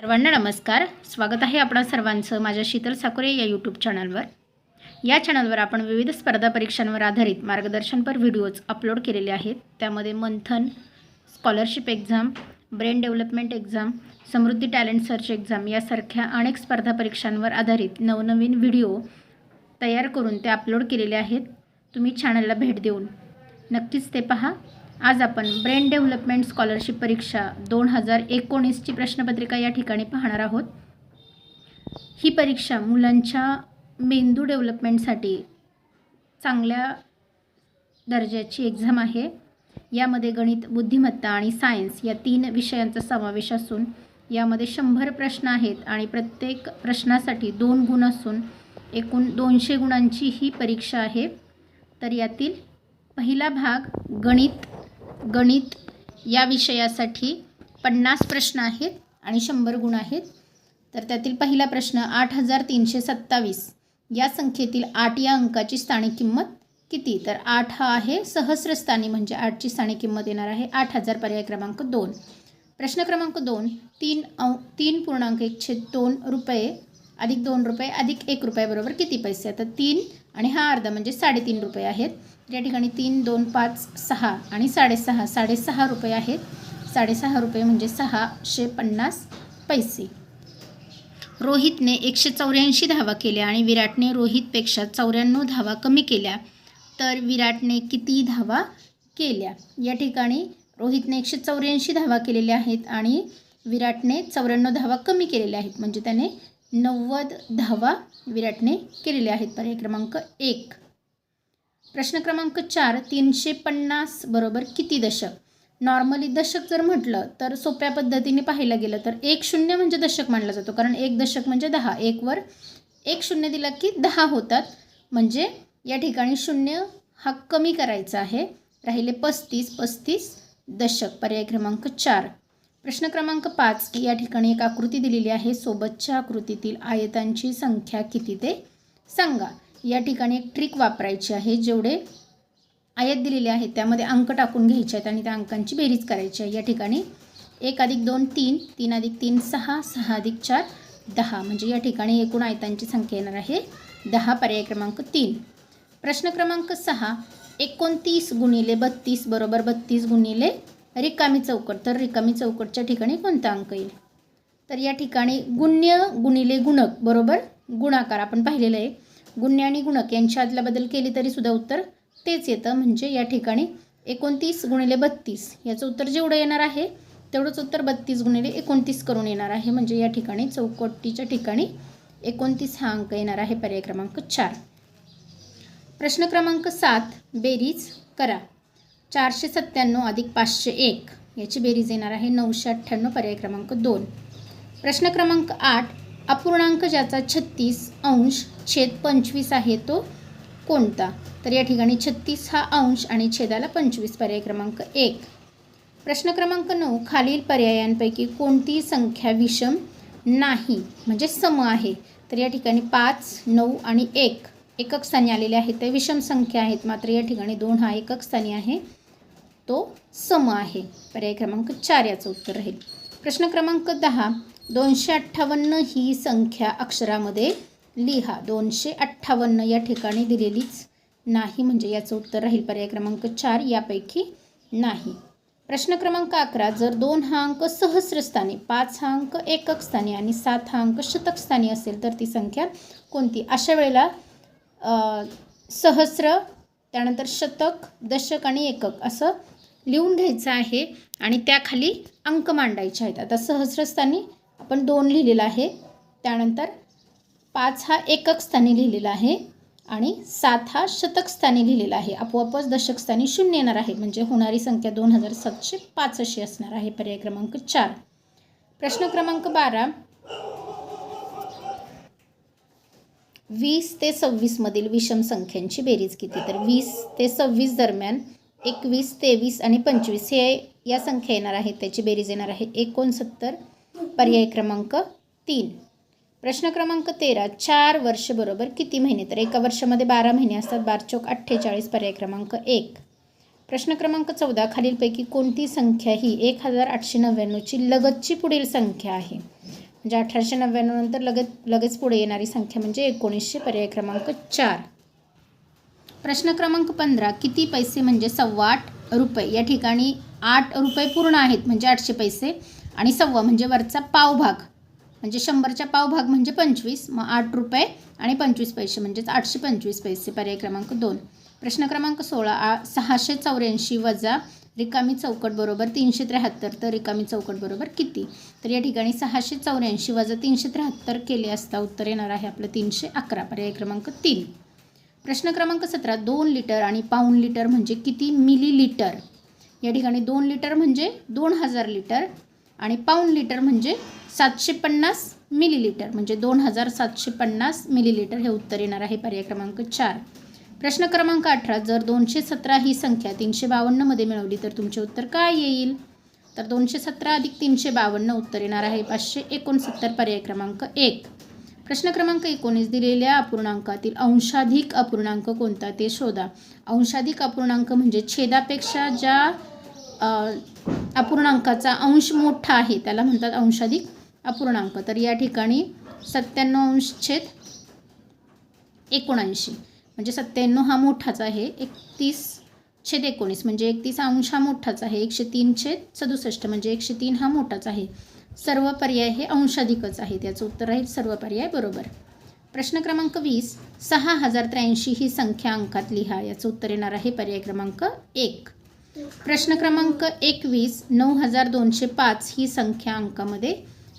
सर्वांना नमस्कार. स्वागत आहे आपणा सर्वांचं माझ्या शीतल साकुरे या यूट्यूब चॅनलवर या चॅनलवर आपण विविध स्पर्धा परीक्षांवर आधारित मार्गदर्शनपर व्हिडिओज अपलोड केलेले आहेत. त्यामध्ये Manthan scholarship exam brain development exam Samruddhi talent search exam यासारख्या अनेक स्पर्धा परीक्षांवर आधारित नवनवीन व्हिडिओ तयार करून ते अपलोड केलेले आहेत. तुम्ही चॅनलला भेट देऊन नक्कीच ते पहा. आज आपण ब्रेन डेव्हलपमेंट स्कॉलरशिप परीक्षा दोन हजार एकोणीसची प्रश्नपत्रिका या ठिकाणी पाहणार आहोत. ही परीक्षा मुलांच्या मेंदू डेव्हलपमेंटसाठी चांगल्या दर्जाची एक्झाम आहे. यामध्ये गणित बुद्धिमत्ता आणि सायन्स या तीन विषयांचा समावेश असून यामध्ये शंभर प्रश्न आहेत आणि प्रत्येक प्रश्नासाठी दोन गुण असून एकूण दोनशे गुणांची ही परीक्षा आहे. तर यातील पहिला भाग गणित गणित या विषयासाठी पन्नास प्रश्न आहेत आणि शंभर गुण आहेत. तर त्यातील पहिला प्रश्न आठ हजार तीनशे सत्तावीस. या संख्येतील आठ या अंकाची स्थानिक किंमत किती? तर आठ हा आहे सहस्रस्थानी म्हणजे आठची स्थानिक किंमत येणार आहे आठ हजार पर्याय क्रमांक दोन. प्रश्न क्रमांक दोन तीन अं तीन पूर्णांक एकशे दोन रुपये अधिक दोन रुपये अधिक एक रुपयाबरोबर किती पैसे? तर तीन आणि हा अर्धा म्हणजे साडेतीन रुपये आहेत. या ठिकाणी तीन दोन पाच सहा आणि साडेसहा. साडेसहा रुपये आहेत. साडेसहा रुपये म्हणजे सहाशे पन्नास पैसे. रोहितने एकशे चौऱ्याऐंशी धावा केल्या आणि विराटने रोहितपेक्षा चौऱ्याण्णव धावा कमी केल्या. तर विराटने किती धावा केल्या? या ठिकाणी रोहितने एकशे चौऱ्याऐंशी धावा केलेल्या आहेत आणि विराटने चौऱ्याण्णव धावा कमी केलेल्या आहेत. म्हणजे त्याने नव्वद धावा विराटने केलेल्या आहेत. पर्याय क्रमांक एक. प्रश्न क्रमांक चार तीनशे पन्नास बरोबर किती दशक? नॉर्मली दशक जर म्हटलं तर सोप्या पद्धतीने पाहायला गेलं तर एक शून्य म्हणजे दशक मानला जातो. कारण एक दशक म्हणजे दहा. एकवर एक शून्य दिला की दहा होतात. म्हणजे या ठिकाणी शून्य हा कमी करायचा आहे. राहिले पस्तीस पस्तीस दशक. पर्याय क्रमांक चार. प्रश्न क्रमांक पाच या ठिकाणी एक आकृती दिलेली आहे. सोबतच्या आकृतीतील आयतांची संख्या किती ते सांगा. या ठिकाणी एक ट्रिक वापरायची आहे जेवढे आयत दिलेले आहेत त्यामध्ये अंक टाकून घ्यायचे आहेत आणि त्या अंकांची बेरीज करायची आहे. या ठिकाणी एक अधिक दोन तीन तीन अधिक तीन सहा सहा अधिक चार दहा. म्हणजे या ठिकाणी एकूण आयतांची संख्या येणार आहे दहा पर्याय क्रमांक तीन. प्रश्न क्रमांक सहा एकोणतीस गुणिले बत्तीस बरोबर बत्तीस गुणिले रिकामी चौकट. तर रिकामी चौकटच्या ठिकाणी कोणता अंक येईल? तर या ठिकाणी गुण्य गुणिले गुणक बरोबर गुणाकार. आपण पाहिलेलं आहे. गुण्य आणि गुणक यांच्या आदला बदल केली तरी सुद्धा उत्तर तेच येतं. म्हणजे या ठिकाणी एकोणतीस गुणिले बत्तीस याचं उत्तर जेवढं येणार आहे तेवढंच उत्तर बत्तीस गुणिले एकोणतीस करून येणार आहे. म्हणजे या ठिकाणी चौकटीच्या ठिकाणी एकोणतीस हा अंक येणार आहे पर्याय क्रमांक चार. प्रश्न क्रमांक सात बेरीज करा. चारशे सत्त्याण्णव अधिक पाचशे एक याची बेरीज येणार आहे नऊशे अठ्ठ्याण्णव पर्याय क्रमांक दोन. प्रश्न क्रमांक आठ अपूर्णांक ज्याचा छत्तीस अंश छेद पंचवीस आहे तो कोणता? तर या ठिकाणी छत्तीस हा अंश आणि छेदाला पंचवीस पर्याय क्रमांक एक. प्रश्न क्रमांक नऊ खालील पर्यायांपैकी कोणती संख्या विषम नाही म्हणजे सम आहे? तर या ठिकाणी पाच नऊ आणि एक. एकक स्थानी आलेले आहेत ते विषम संख्या आहेत मात्र या ठिकाणी दोन हा एकक स्थानी आहे तो सम आहे. पर्याय क्रमांक चार याचं उत्तर राहील. प्रश्न क्रमांक दहा दोनशे अठ्ठावन्न ही संख्या अक्षरामध्ये लिहा. दोनशे अठ्ठावन्न या ठिकाणी दिलेलीच नाही म्हणजे याचं उत्तर राहील पर्याय क्रमांक चार यापैकी नाही. प्रश्न क्रमांक अकरा जर दोन हा अंक सहस्रस्थानी पाच हा अंक एकक स्थानी आणि सात हा अंक शतकस्थानी असेल तर ती संख्या कोणती? अशा वेळेला सहस्र त्यानंतर शतक दशक आणि एकक असं लिहून घ्यायचं आहे आणि त्याखाली अंक मांडायचे आहेत. आता सहस्रस्थानी आपण दोन लिहिलेलं आहे त्यानंतर पाच हा एकक स्थानी लिहिलेला आहे आणि सात हा शतक स्थानी लिहिलेला आहे. आपोआपच दशक स्थानी शून्य येणार आहे. म्हणजे होणारी संख्या दोन हजार सातशे पाच अशी असणार आहे. पर्याय क्रमांक चार. प्रश्न क्रमांक बारा. वीस ते सव्वीसमधील विषम संख्यांची बेरीज किती? तर वीस ते सव्वीस दरम्यान एकवीस तेवीस आणि पंचवीस हे या संख्या येणार आहेत. त्याची बेरीज येणार आहे एकोणसत्तर. पर्याय क्रमांक तीन. प्रश्न क्रमांक तेरा चार वर्ष बरोबर किती महिने? तर एका वर्षामध्ये बारा महिने असतात. बार चौक अठ्ठेचाळीस पर्याय क्रमांक एक. प्रश्न क्रमांक चौदा खालीलपैकी कोणती संख्या ही एक हजार आठशे नव्याण्णवची लगतची पुढील संख्या आहे? म्हणजे अठराशे नव्याण्णव नंतर लगेच लगेच पुढे येणारी संख्या म्हणजे एकोणीसशे पर्याय क्रमांक चार. प्रश्न क्रमांक पंधरा किती पैसे म्हणजे सव्वा आठ रुपये? या ठिकाणी आठ रुपये पूर्ण आहेत म्हणजे आठशे पैसे. आणि सव्वा म्हणजे वरचा पावभाग. म्हणजे शंभरच्या पावभाग म्हणजे पंचवीस मग आठ रुपये आणि पंचवीस पैसे म्हणजेच आठशे पंचवीस पैसे पर्याय क्रमांक दोन. प्रश्न क्रमांक सोळा आ सहाशे चौऱ्याऐंशी वजा रिकामी चौकट बरोबर तीनशे त्र्याहत्तर तर रिकामी चौकट बरोबर किती? तर या ठिकाणी सहाशे चौऱ्याऐंशी वजा तीनशे त्र्याहत्तर केले असता उत्तर येणार आहे आपलं तीनशे अकरा पर्याय क्रमांक तीन. प्रश्न क्रमांक सतरा दोन लिटर आणि पाऊण लिटर म्हणजे किती मिली लिटर या ठिकाणी दोन लिटर म्हणजे दोन हजार लिटर आणि पाऊण लिटर म्हणजे सातशे पन्नास मिलीलिटर म्हणजे दोन हजार सातशे पन्नास मिलीलिटर हे उत्तर येणार आहे पर्याय क्रमांक चार. प्रश्न क्रमांक अठरा जर दोनशे सतरा ही संख्या तीनशे बावन्नमध्ये मिळवली तर तुमचे उत्तर काय येईल? तर दोनशे सतरा अधिक तीनशे बावन्न उत्तर येणार आहे पाचशे एकोणसत्तर पर्याय क्रमांक एक. प्रश्न क्रमांक एकोणीस दिलेल्या अपूर्णांकातील अंशाधिक अपूर्णांक कोणता ते शोधा. अंशाधिक अपूर्णांक म्हणजे छेदापेक्षा ज्या अपूर्णांकाचा अंश मोठा आहे त्याला म्हणतात अंशाधिक अपूर्णांक. तर या ठिकाणी सत्त्याण्णव अंश छेद एकोणऐंशी. म्हणजे सत्त्याण्णव हा मोठाच आहे. एकतीस छेद एकोणीस. म्हणजे एकतीस अंश हा मोठाच आहे. एकशे तीन छेद सदुसष्ट. म्हणजे एकशे तीन हा मोठाच आहे. सर्व पर्याय हे अंशाधिकच आहे त्याचं उत्तर आहे सर्व पर्याय बरोबर. प्रश्न क्रमांक वीस. सहा हजार त्र्याऐंशी ही संख्या अंकात लिहा. याचं उत्तर येणार आहे पर्याय क्रमांक एक. प्रश्न क्रमांक एकवीस. नऊ हजार दोनशे पाच ही संख्या अंकामध्ये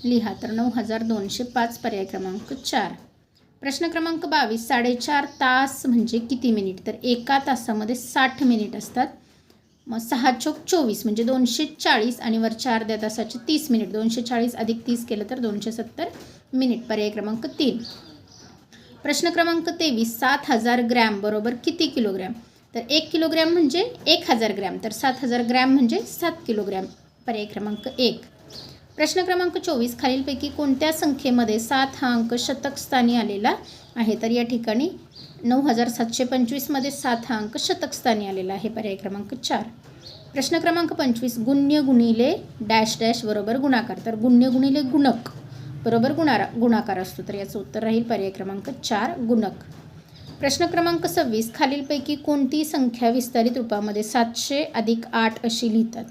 लिहा तर नऊ हजार दोनशे पाच पर्याय क्रमांक चार. प्रश्न क्रमांक बावीस साडेचार तास म्हणजे किती मिनिट? तर एका तासामध्ये साठ मिनिट असतात. मग सहा चौक चोवीस म्हणजे दोनशे चाळीस आणि वरच्या अर्ध्या तासाचे तीस मिनिट. दोनशे चाळीस अधिक तीस केलं तर दोनशे सत्तर मिनिट. पर्याय क्रमांक तीन. प्रश्न क्रमांक तेवीस सात हजार ग्रॅम बरोबर किती किलोग्रॅम? तर एक किलोग्रॅम म्हणजे एक हजार ग्रॅम. तर सात हजार ग्रॅम म्हणजे सात किलोग्रॅम. पर्याय क्रमांक एक. प्रश्न क्रमांक चोवीस खालीलपैकी कोणत्या संख्येमध्ये सात हा अंक शतकस्थानी आलेला आहे? तर या ठिकाणी नऊ हजार सातशे पंचवीसमध्ये सात हा अंक शतकस्थानी आलेला आहे. पर्याय क्रमांक चार. प्रश्न क्रमांक पंचवीस गुण्य गुणिले डॅश डॅश बरोबर गुणाकार. तर गुण्य गुणिले गुणक बरोबर गुणारा गुणाकार असतो. तर याचं उत्तर राहील पर्याय क्रमांक चार गुणक. प्रश्न क्रमांक सव्वीस खालीलपैकी कोणती संख्या विस्तारित रूपामध्ये सातशे अधिक आठ अशी लिहितात?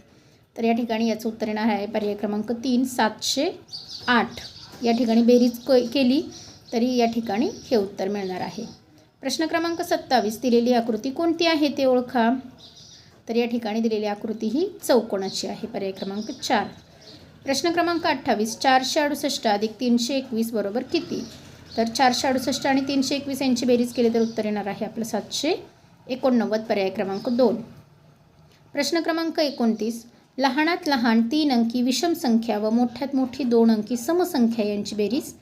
तर या ठिकाणी याचं उत्तर येणार आहे. पर्याय क्रमांक तीन सातशे आठ. या ठिकाणी बेरीज क केली तरी या ठिकाणी हे उत्तर मिळणार आहे. प्रश्न क्रमांक सत्तावीस दिलेली आकृती कोणती आहे ते ओळखा. तर या ठिकाणी दिलेली आकृती ही चौकोनाची आहे. पर्याय क्रमांक चार. प्रश्न क्रमांक अठ्ठावीस चारशे अडुसष्ट अधिक तीनशे एकवीस बरोबर किती? तर चारशे अडुसष्ट आणि तीनशे एकवीस यांची बेरीज केली तर उत्तर येणार आहे आपलं सातशे एकोणनव्वद. पर्याय क्रमांक दोन. प्रश्न क्रमांक एकोणतीस लहानात लहान तीन अंकी विषम संख्या व मोठ्यात मोठी दोन अंकी समसंख्या यांची बेरीज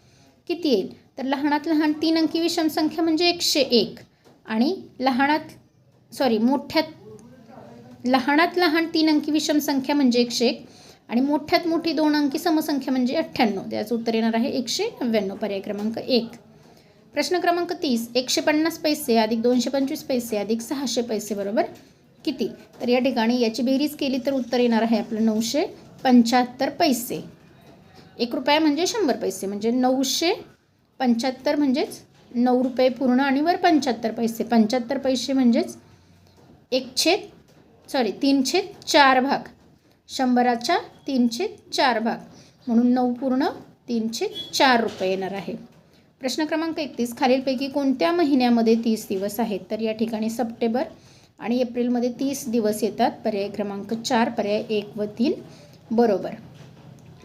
किती येईल? तर लहानात लहान तीन अंकी विषम संख्या म्हणजे एकशे एक. आणि लहानात सॉरी मोठ्यात लहानात लहान तीन अंकी विषम संख्या म्हणजे एकशे एक. आणि मोठ्यात मोठी दोन अंकी समसंख्या म्हणजे अठ्ठ्याण्णव. त्याचं उत्तर येणार आहे एकशे नव्याण्णव. पर्याय क्रमांक एक. प्रश्न क्रमांक तीस. एकशे पन्नास पैसे अधिक दोनशे पंचवीस पैसे अधिक सहाशे पैसे बरोबर किती? तर या ठिकाणी याची बेरीज केली तर उत्तर येणार आहे आपलं नऊशे पंच्याहत्तर पैसे. एक रुपया म्हणजे शंभर पैसे म्हणजे नऊशे पंच्याहत्तर म्हणजेच नऊ रुपये पूर्ण आणि वर पंच्याहत्तर पैसे. पंच्याहत्तर पैसे म्हणजेच एक छेद सॉरी तीन छेद चार भाग. शंभराच्या तीन छेद चार भाग. म्हणून नऊ पूर्ण तीनशे चार रुपये येणार आहे. प्रश्न क्रमांक एकतीस. खालीलपैकी कोणत्या महिन्यामध्ये तीस दिवस आहेत? तर या ठिकाणी सप्टेंबर आणि एप्रिलमध्ये तीस दिवस येतात. पर्याय क्रमांक चार पर्याय एक व तीन. बरोबर.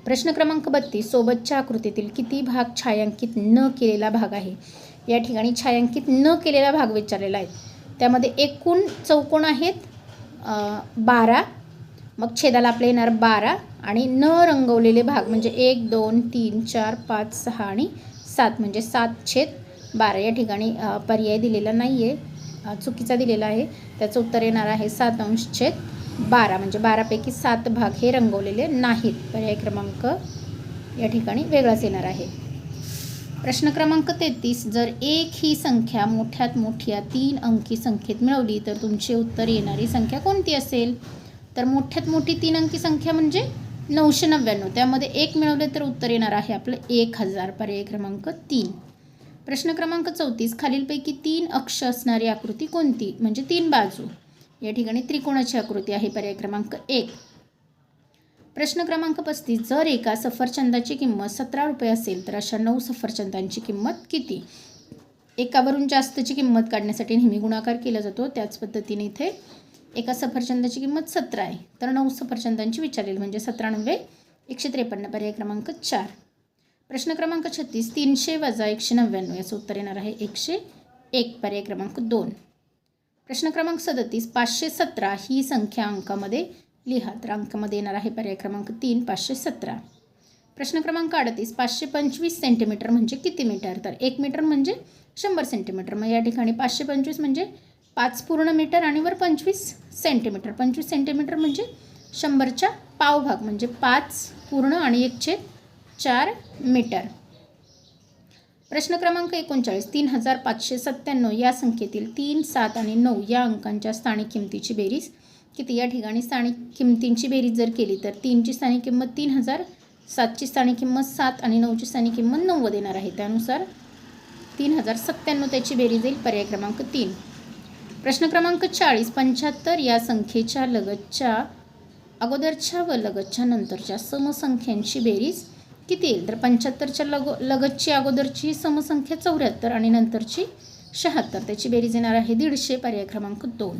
प्रश्न क्रमांक बत्तीस. सोबतच्या आकृतीतील किती भाग छायांकित न केलेला भाग आहे? या ठिकाणी छायांकित न केलेला भाग विचारलेला आहे. त्यामध्ये एकूण चौकोन आहेत बारा. मग छेदाला आपले येणार बारा आणि न रंगवलेले भाग म्हणजे एक दोन तीन चार पाच सहा आणि सात म्हणजे सात छेद बारा. या ठिकाणी पर्याय दिलेला नाही आहे चुकीचा दिलेला आहे. त्याचं उत्तर येणार आहे सात अंश छेद बारा. म्हणजे बारापैकी सात भाग हे रंगवलेले नाहीत. पर्याय क्रमांक या ठिकाणी वेगळाच येणार आहे. प्रश्न क्रमांक तेहतीस. जर एक ही संख्या मोठ्यात मोठ्या तीन अंकी संख्येत मिळवली तर तुमचे उत्तर येणारी संख्या कोणती असेल? तर मोठ्यात मोठी तीन अंकी संख्या म्हणजे नऊशे नव्याण्णव. त्यामध्ये एक मिळवले तर उत्तर येणार आहे आपलं एक हजार. पर्याय क्रमांक तीन. प्रश्न क्रमांक चौतीस खालीलपैकी तीन अक्ष असणारी आकृती कोणती? म्हणजे तीन बाजू. या ठिकाणी त्रिकोणाची आकृती आहे पर्याय क्रमांक एक. प्रश्न क्रमांक पस्तीस जर एका सफरचंदाची किंमत सतरा रुपये असेल तर अशा नऊ सफरचंदांची किंमत किती? एकावरून जास्तची किंमत काढण्यासाठी नेहमी गुणाकार केला जातो. त्याच पद्धतीने इथे एका सफरचंदाची किंमत सतरा आहे. तर नऊ सफरचंदांची विचारेल म्हणजे सतरा नव्वे एकशे त्रेपन्न पर्याय क्रमांक चार. प्रश्न क्रमांक छत्तीस तीनशे वजा एकशे नव्याण्णव याचं उत्तर येणार आहे एकशे एक पर्याय क्रमांक दोन. प्रश्न क्रमांक सदतीस पाचशे सतरा ही संख्या अंकामध्ये लिहा तर अंकामध्ये येणार आहे पर्याय क्रमांक तीन पाचशे सतरा. प्रश्न क्रमांक अडतीस पाचशे पंचवीस सेंटीमीटर म्हणजे किती मीटर? तर एक मीटर म्हणजे शंभर सेंटीमीटर. मग या ठिकाणी पाचशे पंचवीस म्हणजे पाच पूर्ण मीटर आणि वर पंचवीस सेंटीमीटर. पंचवीस सेंटीमीटर म्हणजे शंभरच्या पावभाग म्हणजे पाच पूर्ण आणि एक छेद चार मीटर. प्रश्न क्रमांक एकोणचाळीस तीन हजार पाचशे सत्त्याण्णव या संख्येतील तीन सात आणि नऊ या अंकांच्या स्थानिक किमतीची बेरीज किती? या ठिकाणी स्थानिक किमतींची बेरीज जर केली तर तीनची स्थानिक किंमत तीन हजार सातची स्थानिक किंमत सात आणि नऊची स्थानिक किंमत नव्वद येणार आहे. त्यानुसार तीन हजार सत्त्याण्णव त्याची बेरीज येईल. पर्याय क्रमांक तीन. प्रश्न क्रमांक चाळीस पंच्याहत्तर या संख्येच्या लगतच्या अगोदरच्या व लगतच्या नंतरच्या समसंख्यांची बेरीज किती येईल? तर पंच्याहत्तरच्या लगो लगतची अगोदरची समसंख्या चौऱ्याहत्तर आणि नंतरची शहात्तर. त्याची बेरीज येणार आहे दीडशे पर्याय क्रमांक दोन.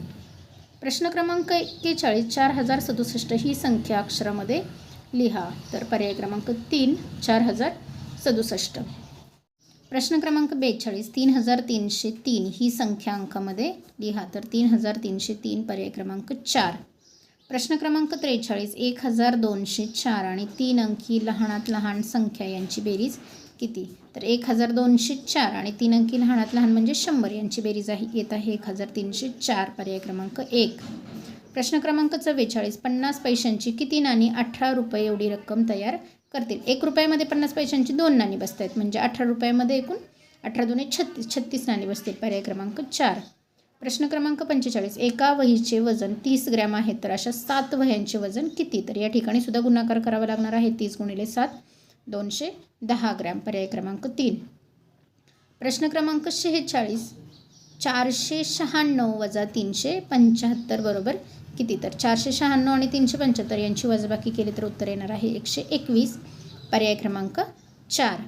प्रश्न क्रमांक एक्केचाळीस चार हजार सदुसष्ट ही संख्या अक्षरामध्ये लिहा. तर पर्याय क्रमांक तीन चार हजार सदुसष्ट. प्रश्न क्रमांक बेचाळीस तीन हजार तीनशे तीन ही संख्या अंकामध्ये लिहा. तर तीन हजार तीनशे तीन पर्याय क्रमांक चार. प्रश्न क्रमांक त्रेचाळीस एक हजार दोनशे चार आणि तीन अंकी लहानात लहान संख्या यांची बेरीज किती? तर एक हजार दोनशे चार आणि तीन अंकी लहानात लहान म्हणजे शंभर यांची बेरीज आहे येत आहे एक हजार तीनशे चार पर्याय क्रमांक एक. प्रश्न क्रमांक चव्वेचाळीस पन्नास पैशांची किती नाणी अठरा रुपये एवढी रक्कम तयार करतील? एक रुपयामध्ये पन्नास पैशांची दोन नाणी बसत आहेत म्हणजे अठरा रुपयामध्ये एकूण अठरा दोन्ही छत्तीस छत्तीस नाणी बसतील पर्याय क्रमांक चार. प्रश्न क्रमांक पंचेचाळीस. एका वहीचे वजन तीस ग्रॅम आहे तर अशा सात वह्यांचे वजन किती? तर या ठिकाणी सुद्धा गुणाकार करावा लागणार आहे. तीस गुणिले सात दोनशे दहा ग्रॅम. पर्याय क्रमांक तीन. प्रश्न क्रमांक शेहेचाळीस. चारशे शहाण्णव वजा तीनशे पंच्याहत्तर बरोबर किती? तर चारशे शहाण्णव आणि तीनशे पंच्याहत्तर यांची वजबाकी केली तर उत्तर येणार आहे एकशे एकवीस. पर्याय क्रमांक चार.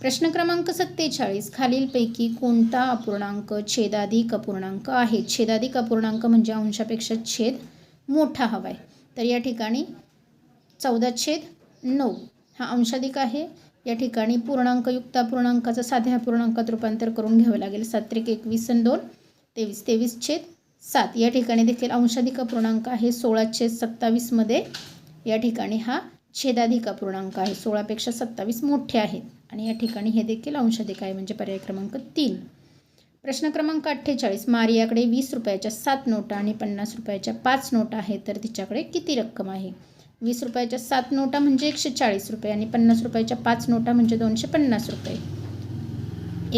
प्रश्न क्रमांक सत्तेचाळीस. खालीलपैकी कोणता अपूर्णांक छेदाधिक अपूर्णांक आहे? छेदाधिक अपूर्णांक म्हणजे अंशापेक्षा छेद मोठा हवा आहे तर या ठिकाणी चौदा छेद नऊ हा अंशाधिक आहे. या ठिकाणी पूर्णांकयुक्त अपूर्णांकाचं साध्या अपूर्णांकात रूपांतर करून घ्यावं लागेल. सात्रिक एकवीस आणि दोन तेवीस तेवीस छेद सात. या ठिकाणी देखील अंशाधिक अपूर्णांक आहे. सोळा छेद सत्तावीसमध्ये या ठिकाणी हा छेदाधिक अपूर्णांक आहे. सोळापेक्षा सत्तावीस मोठे आहेत. आणि या ठिकाणी हे देखील अंशाधिक आहे म्हणजे पर्याय क्रमांक तीन. प्रश्न क्रमांक अठ्ठेचाळीस. मारियाकडे वीस रुपयाच्या सात नोटा आणि पन्नास रुपयाच्या पाच नोटा आहेत तर तिच्याकडे किती रक्कम आहे? वीस रुपयाच्या सात नोटा म्हणजे एकशे चाळीस रुपये आणि पन्नास रुपयाच्या पाच नोटा म्हणजे दोनशे पन्नास रुपये.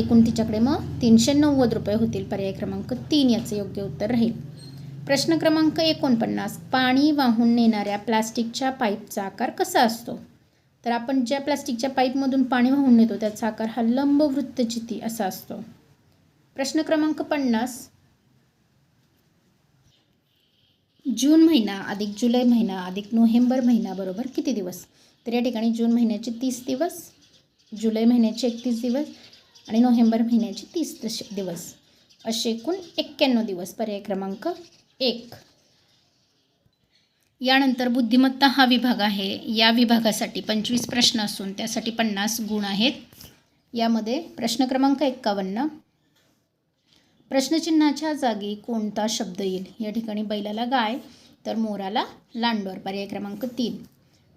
एकूण तिच्याकडे मग तीनशे नव्वद रुपये होतील. पर्याय क्रमांक तीन याचे योग्य उत्तर राहील. प्रश्न क्रमांक एकोणपन्नास. पाणी वाहून नेणाऱ्या प्लास्टिकच्या पाईपचा आकार कसा असतो? तर आपण ज्या प्लास्टिकच्या पाईपमधून पाणी वाहून नेतो त्याचा आकार हा लंबवृत्तचिती असा असतो. प्रश्न क्रमांक पन्नास. जून महिना अधिक जुलै महिना अधिक नोव्हेंबर महिना बरोबर किती दिवस? तर या ठिकाणी जून महिन्याचे तीस दिवस जुलै महिन्याचे एकतीस दिवस आणि नोव्हेंबर महिन्याचे तीस दिवस असे एकूण एक्क्याण्णव दिवस. पर्याय क्रमांक एक. यानंतर बुद्धिमत्ता हा विभाग आहे. या विभागासाठी पंचवीस प्रश्न असून त्यासाठी पन्नास गुण आहेत. यामध्ये प्रश्न क्रमांक एक्कावन्न. प्रश्नचिन्हाच्या जागी कोणता शब्द येईल? या ठिकाणी बैलाला गाय तर मोराला लांडोर. पर्याय क्रमांक तीन.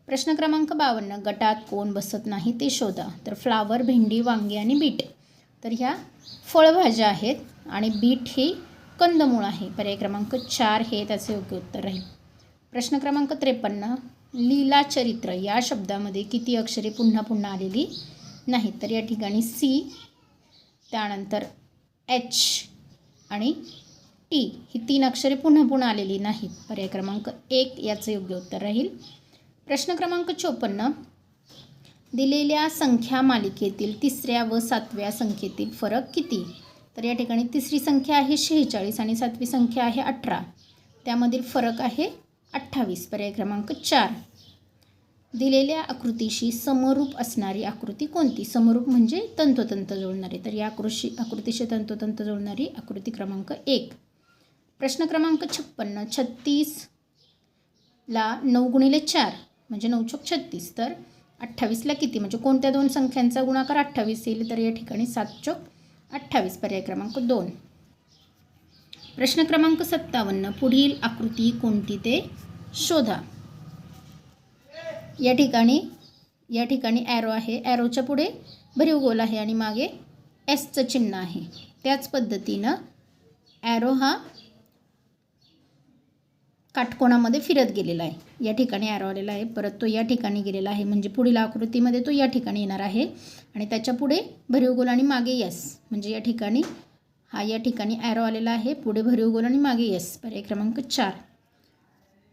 प्रश्न क्रमांक बावन्न. गटात कोण बसत नाही ते शोधा. तर फ्लावर भेंडी वांगी आणि बीट. तर ह्या फळभाज्या आहेत आणि बीट ही कंदमूळ आहे. पर्याय क्रमांक चार हे त्याचे योग्य उत्तर राहील प्रश्न क्रमांक त्रेपन्न लीला चरित्र या शब्दामध्ये किती अक्षरे पुन्हा पुन्हा आलेली नाहीत? तर या ठिकाणी सी त्यानंतर एच आणि टी ही तीन अक्षरे पुन्हा पुन्हा आलेली नाहीत. पर्याय क्रमांक एक याचं योग्य उत्तर राहील. प्रश्न क्रमांक चोपन्न दिलेल्या संख्या मालिकेतील तिसऱ्या व सातव्या संख्येतील फरक किती? तर या ठिकाणी तिसरी संख्या आहे शेहेचाळीस आणि सातवी संख्या आहे अठरा. त्यामधील फरक आहे अठ्ठावीस. पर्याय क्रमांक चार. दिलेल्या आकृतीशी समरूप असणारी आकृती कोणती? समरूप म्हणजे तंतोतंत जोडणारी तर या आकृशी आकृतीशी तंतोतंत जोडणारी आकृती क्रमांक एक. प्रश्न क्रमांक छप्पन्न. छत्तीसला नऊ गुणिले चार म्हणजे नऊ चोक छत्तीस. तर अठ्ठावीसला किती? म्हणजे कोणत्या दोन संख्यांचा गुणाकार अठ्ठावीस येईल? तर या ठिकाणी सात चोक अठ्ठावीस पर्याय क्रमांक दोन. प्रश्न क्रमांक सत्तावन्न पुढील आकृती कोणती ते शोधा. या ठिकाणी या ठिकाणी ॲरो आहे. ॲरोच्या पुढे भरीव गोल आहे आणि मागे एसचं चिन्ह आहे. त्याच पद्धतीनं ॲरो हा काटकोणामध्ये फिरत गेलेला आहे. या ठिकाणी ॲरो आलेला आहे. परत तो या ठिकाणी गेलेला आहे. म्हणजे पुढील आकृतीमध्ये तो या ठिकाणी येणार आहे. आणि त्याच्या पुढे भरीव गोल आणि मागे यस म्हणजे या ठिकाणी हा या ठिकाणी ॲरो आलेला आहे. पुढे भरीव गोल आणि मागे यस पर्याय क्रमांक चार.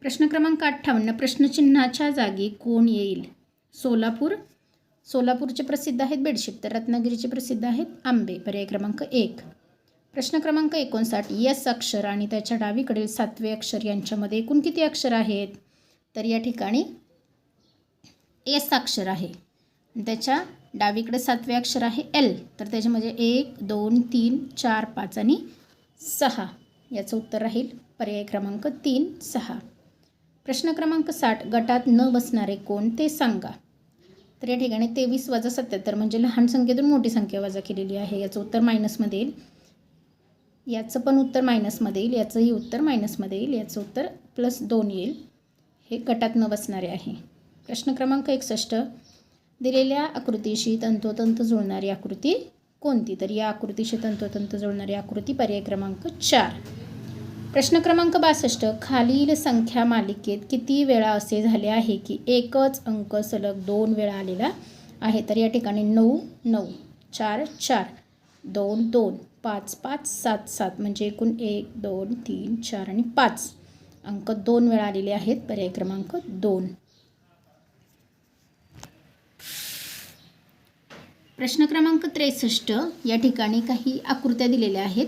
प्रश्न क्रमांक अठ्ठावन्न. प्रश्नचिन्हाच्या जागी कोण येईल? सोलापूर. सोलापूरचे प्रसिद्ध आहेत बेडशीट तर रत्नागिरीचे प्रसिद्ध आहेत आंबे. पर्याय क्रमांक एक. प्रश्न क्रमांक एकोणसाठ यस अक्षर आणि त्याच्या डावीकडील सातवे अक्षर यांच्यामध्ये एकूण किती अक्षर आहेत? तर या ठिकाणी एस अक्षर आहे. आणि त्याच्या डावीकडे सातवे अक्षर आहे एल. तर त्याच्यामध्ये एक दोन तीन चार पाच आणि सहा. याचं उत्तर राहील पर्याय क्रमांक तीन सहा. प्रश्न क्रमांक साठ गटात न बसणारे कोण ते सांगा. तर या ठिकाणी तेवीस वजा सत्याहत्तर म्हणजे लहान संख्येतून मोठी संख्या वजा केलेली आहे. याचं उत्तर मायनसमध्ये येईल. याचं पण उत्तर मायनसमध्ये येईल याचंही उत्तर मायनसमध्ये येईल याचं उत्तर प्लस दोन येईल. हे गटात न बसणारे आहे. प्रश्न क्रमांक एकसष्ट. दिलेल्या आकृतीशी तंतोतंत जुळणारी आकृती कोणती? तर या आकृतीशी तंतोतंत जुळणारी आकृती पर्याय क्रमांक चार. प्रश्न क्रमांक बासष्ट. खालील संख्या मालिकेत किती वेळा असे झाले आहे की एकच अंक सलग दोन वेळा आलेला आहे? तर या ठिकाणी नऊ नऊ चार चार दोन दोन. पाच पाच सात सात म्हणजे एकूण एक दोन तीन चार आणि पाच. अंक दोन वेळा आलेले आहेत. पर्याय क्रमांक दोन. प्रश्न क्रमांक त्रेसष्ट. या ठिकाणी काही आकृत्या दिलेल्या आहेत.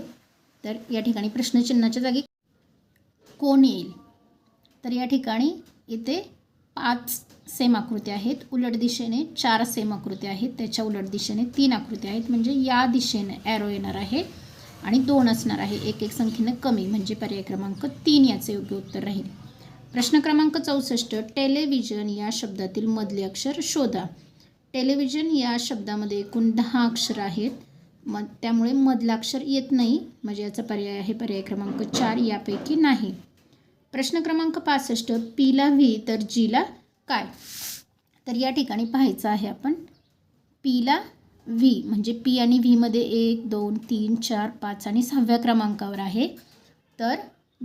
तर या ठिकाणी प्रश्नचिन्हाच्या जागी कोण येईल? तर या ठिकाणी इथे पाच सेम आकृती आहेत. उलट दिशेने चार सेम आकृती आहेत. त्याच्या उलट दिशेने तीन आकृत्या आहेत. म्हणजे या दिशेने ॲरो येणार आहे आणि दोन असणार आहे. एक एक संख्येनं कमी म्हणजे पर्याय क्रमांक तीन याचे योग्य उत्तर राहील. प्रश्न क्रमांक चौसष्ट टेलिव्हिजन या शब्दातील मधले अक्षर शोधा. टेलिव्हिजन या शब्दामध्ये एकूण दहा अक्षर आहेत. मग त्यामुळे मधलं अक्षर येत नाही. म्हणजे याचा पर्याय आहे पर्याय क्रमांक चार यापैकी नाही. प्रश्न क्रमांक पासष्ट पीला व्ही तर जीला काय? तर या ठिकाणी पाहायचं आहे आपण. पीला व्ही म्हणजे पी आणि व्हीमध्ये एक दोन तीन चार पाच आणि सहाव्या क्रमांकावर आहे. तर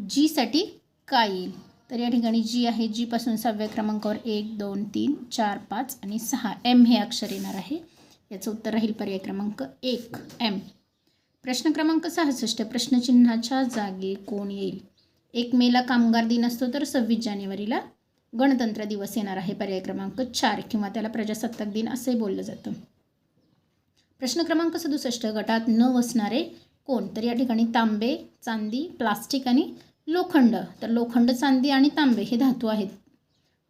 जीसाठी काय येईल? तर या ठिकाणी जी आहे जीपासून सहाव्या क्रमांकावर एक दोन तीन चार पाच आणि सहा एम हे अक्षर येणार आहे. याचं उत्तर राहील पर्याय क्रमांक एक एम. प्रश्न क्रमांक सहासष्ट प्रश्नचिन्हाच्या जागी कोण येईल? एक मेला कामगार दिन असतो तर सव्वीस जानेवारीला गणतंत्र दिवस येणार आहे पर्याय क्रमांक चार किंवा त्याला प्रजासत्ताक दिन असंही बोललं जातं. प्रश्न क्रमांक सदुसष्ट गटात न बसणारे कोण? तर या ठिकाणी तांबे चांदी प्लास्टिक आणि लोखंड. तर लोखंड चांदी आणि तांबे हे धातू आहेत.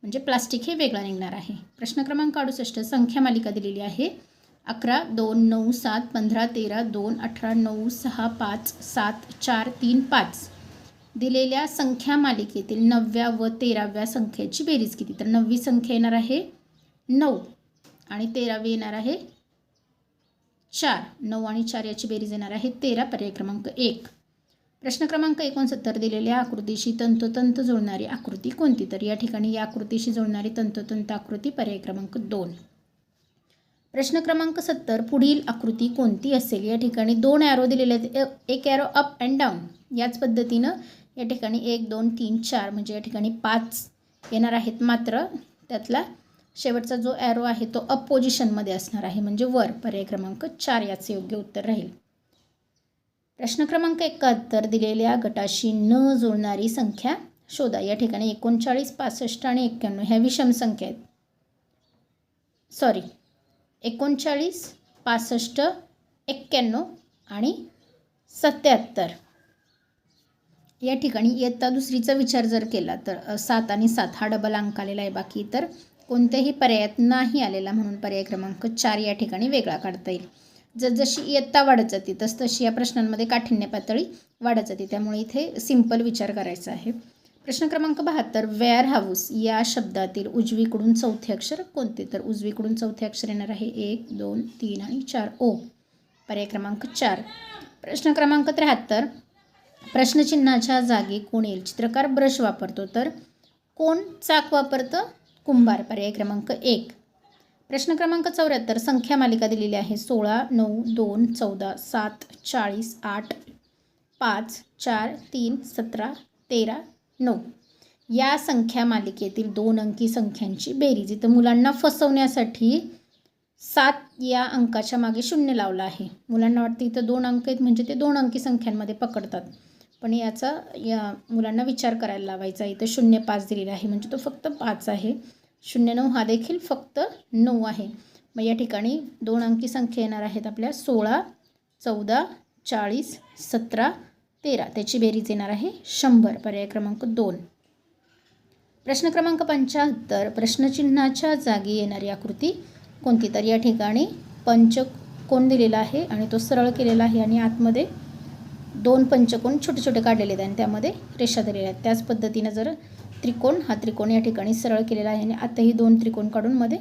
म्हणजे प्लास्टिक हे वेगळं निघणार आहे. प्रश्न क्रमांक अडुसष्ट संख्या मालिका दिलेली आहे. अकरा दोन नऊ सात पंधरा तेरा दोन अठरा नऊ सहा पाच सात चार तीन पाच. दिलेल्या संख्या मालिकेतील नवव्या व तेराव्या संख्येची बेरीज किती? तर नववी संख्या येणार आहे नऊ आणि तेरावी येणार आहे चार. नऊ आणि चार याची बेरीज येणार आहे तेरा. पर्याय क्रमांक एक. प्रश्न क्रमांक एकोणसत्तर दिलेल्या आकृतीशी तंतोतंत जुळणारी आकृती कोणती? तर या ठिकाणी या आकृतीशी जुळणारी तंतोतंत आकृती पर्याय क्रमांक दोन. प्रश्न क्रमांक सत्तर. पुढील आकृती कोणती असेल? या ठिकाणी दोन ॲरो दिलेले आहेत. एक ॲरो अप अँड डाऊन याच पद्धतीनं या ठिकाणी एक दोन तीन चार म्हणजे या ठिकाणी पाच येणार आहेत. मात्र त्यातला शेवटचा जो ॲरो आहे तो अप पोझिशनमध्ये असणार आहे. म्हणजे वर पर्याय क्रमांक चार याचे योग्य उत्तर राहील. प्रश्न क्रमांक एकाहत्तर दिलेल्या गटाशी न जुळणारी संख्या शोधा. या ठिकाणी एकोणचाळीस पासष्ट आणि एक्क्याण्णव ह्या विषम संख्या आहेत. सॉरी एकोणचाळीस पासष्ट एक्क्याण्णव आणि सत्याहत्तर. या ठिकाणी इयत्ता दुसरीचा विचार जर केला तर सात आणि सात हा डबल अंक आलेला आहे. बाकी तर कोणत्याही पर्यायात नाही आलेला म्हणून पर्याय क्रमांक चार या ठिकाणी वेगळा काढता येईल. जसजशी इयत्ता वाढत जाते तस तशी या प्रश्नांमध्ये काठिण्य पातळी वाढत जाते. त्यामुळे इथे सिंपल विचार करायचा आहे. प्रश्न क्रमांक बहात्तर वेअर हाऊस या शब्दातील उजवीकडून चौथे अक्षर कोणते? तर उजवीकडून चौथे अक्षर येणार आहे. एक दोन तीन आणि चार. ओ पर्याय क्रमांक चार. प्रश्न क्रमांक त्र्याहत्तर प्रश्नचिन्हाच्या जागी कोण येईल? चित्रकार ब्रश वापरतो तर कोण चाक वापरतं? कुंभार. पर्याय क्रमांक एक. प्रश्न क्रमांक चौऱ्याहत्तर. संख्या मालिका दिलेली आहे. सोळा नऊ दोन चौदा सात चाळीस आठ पाच चार तीन सतरा तेरा नऊ. या संख्या मालिकेतील दोन अंकी संख्यांची बेरीज. इथं मुलांना फसवण्यासाठी सात या अंकाच्या मागे शून्य लावलं आहे. मुलांना वाटतं इथं दोन अंक आहेत म्हणजे ते दोन अंकी संख्यांमध्ये पकडतात. पण याचा या मुलांना विचार करायला लावायचा. इथं शून्य पाच दिलेला आहे. म्हणजे तो फक्त पाच आहे. शून्य नऊ हा देखील फक्त नऊ आहे. मग या ठिकाणी दोन अंकी संख्या येणार आहेत आपल्या. सोळा चौदा चाळीस सतरा तेरा. त्याची बेरीज येणार आहे शंभर. पर्याय क्रमांक दोन. प्रश्न क्रमांक पंच्याहत्तर. प्रश्नचिन्हाच्या जागी येणारी आकृती कोणती? तर या ठिकाणी पंचकोन दिलेला आहे? आणि तो सरळ केलेला आहे आणि आतमध्ये दोन पंचकोन छोटे छोटे काढलेले आहेत आणि त्यामध्ये रेषा दिलेल्या आहेत. त्याच पद्धतीनं जर त्रिकोण हा त्रिकोण या ठिकाणी सरळ केलेला आहे आणि आताही दोन त्रिकोण काढून मध्ये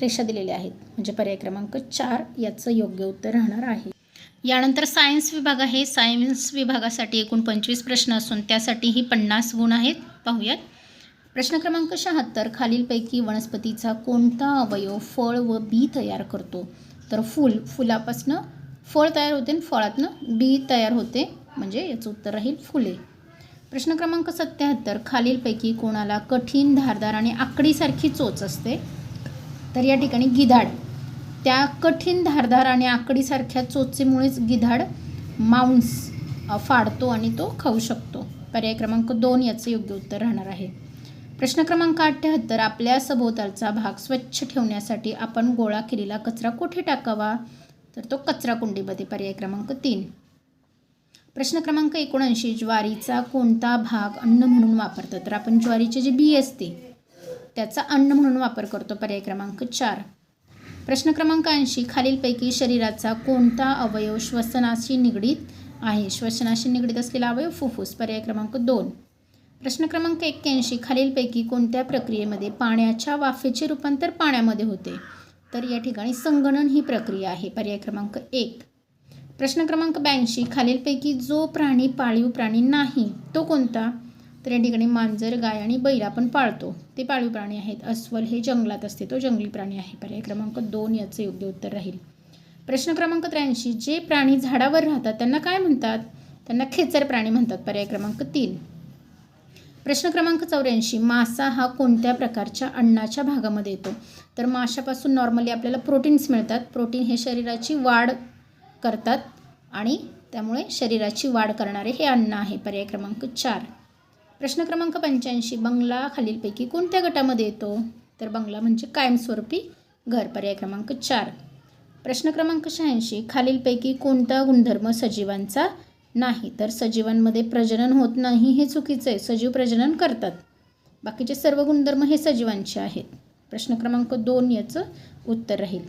रेषा दिलेल्या आहेत. म्हणजे पर्याय क्रमांक चार याचं योग्य उत्तर राहणार आहे. यानंतर सायन्स विभाग आहे. सायन्स विभागासाठी एकूण पंचवीस प्रश्न असून त्यासाठीही पन्नास गुण आहेत. पाहूयात. प्रश्न क्रमांक शहात्तर खालीलपैकी वनस्पतीचा कोणता अवयव फळ व बी तयार करतो? तर फूल फुलापासनं फळ तयार होते आणि फळातनं बी तयार होते. म्हणजे याचं उत्तर राहील फुले. प्रश्न क्रमांक सत्याहत्तर. खालीलपैकी कोणाला कठीण धारदार आणि आकडीसारखी चोच असते? तर या ठिकाणी गिधाड. त्या कठीण धारदार आणि आकडीसारख्या चोचेमुळेच गिधाड मांस फाडतो आणि तो खाऊ शकतो. पर्याय क्रमांक दोन याचं योग्य उत्तर राहणार आहे. प्रश्न क्रमांक अठ्ठ्याहत्तर आपल्या सभोवतालचा भाग स्वच्छ ठेवण्यासाठी आपण गोळा केलेला कचरा कुठे टाकावा? तर तो कचरा कुंडीमध्ये पर्याय क्रमांक तीन. प्रश्न क्रमांक एकोणऐंशी ज्वारीचा कोणता भाग अन्न म्हणून वापरतात? तर आपण ज्वारीचे जे बी असते त्याचा अन्न म्हणून वापर करतो पर्याय क्रमांक चार. प्रश्न क्रमांक ऐंशी खालीलपैकी शरीराचा कोणता अवयव श्वसनाशी निगडीत आहे? श्वसनाशी निगडीत असलेला अवयव फुफ्फुस पर्याय क्रमांक दोन. प्रश्न क्रमांक एक्क्याऐंशी खालीलपैकी कोणत्या प्रक्रियेमध्ये पाण्याच्या वाफेचे रूपांतर पाण्यामध्ये होते? तर या ठिकाणी संगणन ही प्रक्रिया आहे. पर्याय क्रमांक एक. प्रश्न क्रमांक ब्याऐंशी. खालीलपैकी जो प्राणी पाळीव प्राणी नाही तो कोणता? तर या ठिकाणी मांजर गाय आणि बैल आपण पाळतो. ते पाळीव प्राणी आहेत. अस्वल हे जंगलात असते. तो जंगली प्राणी आहे. पर्याय क्रमांक दोन याचं योग्य उत्तर राहील. प्रश्न क्रमांक त्र्याऐंशी. जे प्राणी झाडावर राहतात त्यांना काय म्हणतात? त्यांना खेचर प्राणी म्हणतात. पर्याय क्रमांक तीन. प्रश्न क्रमांक चौऱ्याऐंशी मासा हा कोणत्या प्रकारच्या अन्नाच्या भागामध्ये येतो? तर माशापासून नॉर्मली आपल्याला प्रोटीन्स मिळतात. प्रोटीन हे शरीराची वाढ करतात आणि त्यामुळे शरीराची वाढ करणारे हे अन्न आहे. पर्याय क्रमांक चार. प्रश्न क्रमांक पंच्याऐंशी बंगला खालीलपैकी कोणत्या गटामध्ये येतो? तर बंगला म्हणजे कायमस्वरूपी घर. पर्याय क्रमांक चार. प्रश्न क्रमांक शहाऐंशी खालीलपैकी कोणता गुणधर्म सजीवांचा नाही तर सजीवांमध्ये प्रजनन होत नाही हे चुकीचं आहे. सजीव प्रजनन करतात. बाकीचे सर्व गुणधर्म हे सजीवांचे आहेत. प्रश्न क्रमांक दोन याचं उत्तर राहील.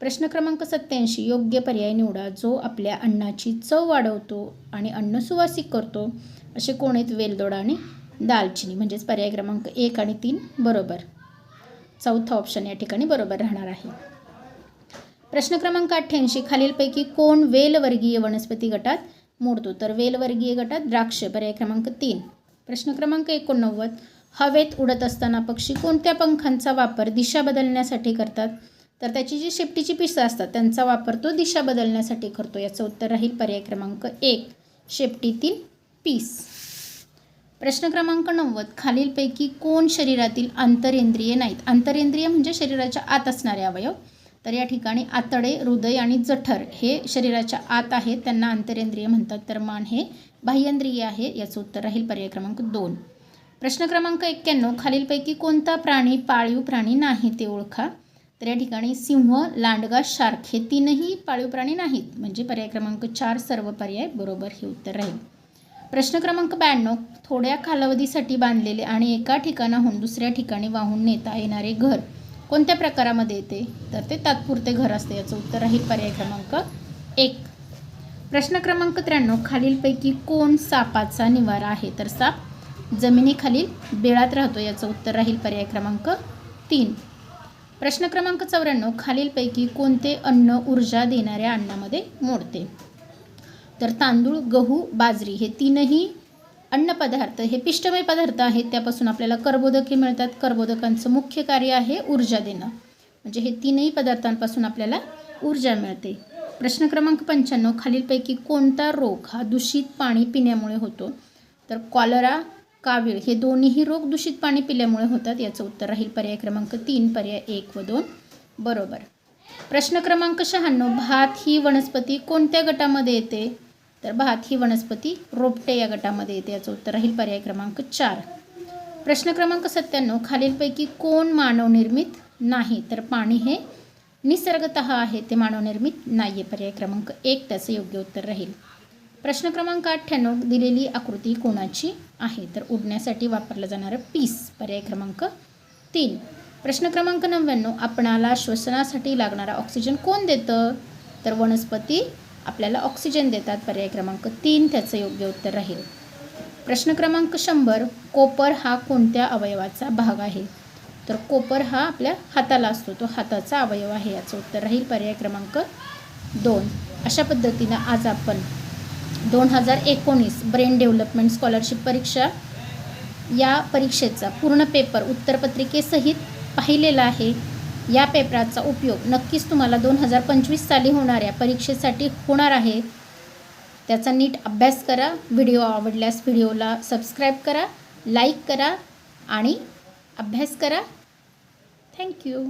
प्रश्न क्रमांक सत्याऐंशी योग्य पर्याय निवडा. जो आपल्या अन्नाची चव वाढवतो आणि अन्न सुवासिक करतो असे कोण आहेत वेलदोडा आणि दालचिनी. म्हणजेच पर्याय क्रमांक एक आणि तीन बरोबर. चौथा ऑप्शन या ठिकाणी बरोबर राहणार आहे. प्रश्न क्रमांक अठ्ठ्याऐंशी खालीलपैकी कोण वेलवर्गीय वनस्पती गटात मोडतो. तर वेलवर्गीय गटात द्राक्ष पर्याय क्रमांक तीन. प्रश्न क्रमांक एकोणनव्वद. हवेत उडत असताना पक्षी कोणत्या पंखांचा वापर दिशा बदलण्यासाठी करतात? तर त्याची जी शेपटीची पिसं असतात त्यांचा वापर तो दिशा बदलण्यासाठी करतो. याचं उत्तर राहील पर्याय क्रमांक एक. शेपटीतील पीस. प्रश्न क्रमांक नव्वद. खालीलपैकी कोण शरीरातील आंतरेंद्रिय नाहीत? आंतरेंद्रिय म्हणजे शरीराच्या आत असणारे अवयव. तर या ठिकाणी आतडे हृदय आणि जठर हे शरीराच्या आत आहेत त्यांना आंतरेंद्रिय म्हणतात. तर मान हे बाह्येंद्रिय आहे याचं उत्तर राहील पर्याय क्रमांक दोन. प्रश्न क्रमांक एक्क्याण्णव खालीलपैकी कोणता प्राणी पाळीव प्राणी नाही ते ओळखा. तर या ठिकाणी सिंह लांडगा शार्क हे तीनही पाळीव प्राणी नाहीत. म्हणजे पर्याय क्रमांक चार सर्व पर्याय बरोबर हे उत्तर राहील. प्रश्न क्रमांक ब्याण्णव थोड्या कालावधीसाठी बांधलेले आणि एका ठिकाणाहून दुसऱ्या ठिकाणी वाहून नेता येणारे घर. कोणत्या प्रकारामध्ये येते? तर ते तात्पुरते घर असते. याचं उत्तर राहील पर्याय क्रमांक एक. प्रश्न क्रमांक त्र्याण्णव. खालीलपैकी कोण सापाचा निवारा आहे? तर साप जमिनीखालील बिळात राहतो. याचं उत्तर राहील पर्याय क्रमांक तीन. प्रश्न क्रमांक चौऱ्याण्णव. खालीलपैकी कोणते अन्न ऊर्जा देणाऱ्या अन्नामध्ये मोडते? तर तांदूळ गहू बाजरी हे तीनही अन्नपदार्थ हे पिष्टमय पदार्थ आहेत त्यापासून आपल्याला कर्बोदके मिळतात. कर्बोदकांचं मुख्य कार्य आहे ऊर्जा देणं. म्हणजे हे तीनही पदार्थांपासून आपल्याला ऊर्जा मिळते. प्रश्न क्रमांक पंच्याण्णव खालीलपैकी कोणता रोग हा दूषित पाणी पिण्यामुळे होतो? तर कॉलरा कावीळ हे दोन्हीही रोग दूषित पाणी पिल्यामुळे होतात. याचं उत्तर राहील पर्याय क्रमांक तीन पर्याय एक व दोन. बरोबर. प्रश्न क्रमांक शहाण्णव भात ही वनस्पती कोणत्या गटामध्ये येते? तर भात ही वनस्पती रोपटे या गटामध्ये येते. याचं उत्तर राहील पर्याय क्रमांक चार. प्रश्न क्रमांक सत्त्याण्णव खालीलपैकी कोण मानवनिर्मित नाही? तर पाणी हे निसर्गत आहे ते मानवनिर्मित नाही आहे पर्याय क्रमांक एक त्याचं योग्य उत्तर राहील. प्रश्न क्रमांक अठ्ठ्याण्णव दिलेली आकृती कोणाची आहे? तर उडण्यासाठी वापरलं जाणारं पीस. पर्याय क्रमांक तीन. प्रश्न क्रमांक नव्याण्णव आपणाला श्वसनासाठी लागणारा ऑक्सिजन कोण देतं? तर वनस्पती आपल्याला ऑक्सिजन देतात पर्याय क्रमांक तीन त्याचं योग्य उत्तर राहील. प्रश्न क्रमांक शंभर कोपर हा कोणत्या अवयवाचा भाग आहे? तर कोपर हा आपल्या हाताला असतो तो हाताचा अवयव आहे याचं उत्तर राहील पर्याय क्रमांक दोन. अशा पद्धतीनं आज आपण दोन हजार एकोणीस ब्रेन डेव्हलपमेंट स्कॉलरशिप परीक्षा या परीक्षेचा पूर्ण पेपर उत्तरपत्रिकेसहित पाहिलेला आहे. या पेपराचा उपयोग नक्कीच तुम्हाला दोन हजार पंचवीस साली होणाऱ्या परीक्षेसाठी होणार आहे. त्याचा नीट अभ्यास करा व्हिडिओ आवडल्यास व्हिडिओला सबस्क्राईब करा लाईक करा आणि अभ्यास करा. थँक्यू